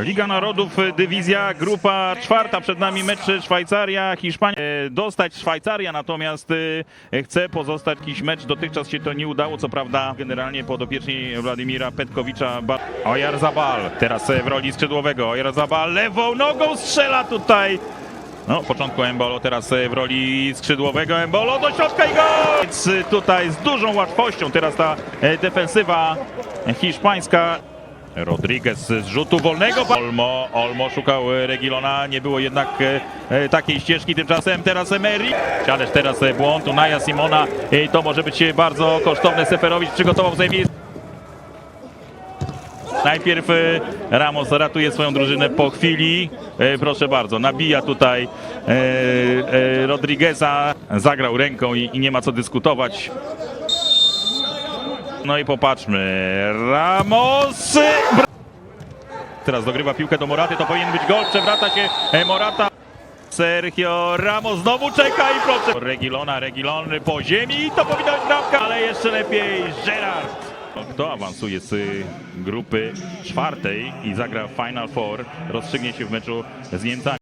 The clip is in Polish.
Liga Narodów, dywizja, grupa czwarta, przed nami mecz Szwajcaria, Hiszpania. E, Dostać Szwajcaria, natomiast y, chce pozostać jakiś mecz. Dotychczas się to nie udało, co prawda generalnie podopieczni Władimira Petkowicza. Ba- Ojarzabal, teraz e, w roli skrzydłowego. Ojarzabal lewą nogą strzela tutaj. No, w początku Embolo, teraz e, w roli skrzydłowego Embolo do środka i gol! Tutaj z dużą łatwością teraz ta e, defensywa hiszpańska. Rodriguez z rzutu wolnego. Olmo, Olmo szukał e, Regilona, nie było jednak e, e, takiej ścieżki. Tymczasem teraz Emery. Siadesz teraz błąd Unaja Simona. To może być bardzo kosztowne. Seferowicz przygotował zajmie. Najpierw Ramos ratuje swoją drużynę po chwili. Proszę bardzo, nabija tutaj Rodrigueza. Zagrał ręką i nie ma co dyskutować. No i popatrzmy. Ramos. Teraz dogrywa piłkę do Moraty. To powinien być gol. Przewraca się e, Morata. Sergio Ramos znowu czeka i proszę. Regilona, Regilon po ziemi i to powinna być bramka, ale jeszcze lepiej Gerard. Kto awansuje z grupy czwartej i zagra Final Four, rozstrzygnie się w meczu z Niemcami.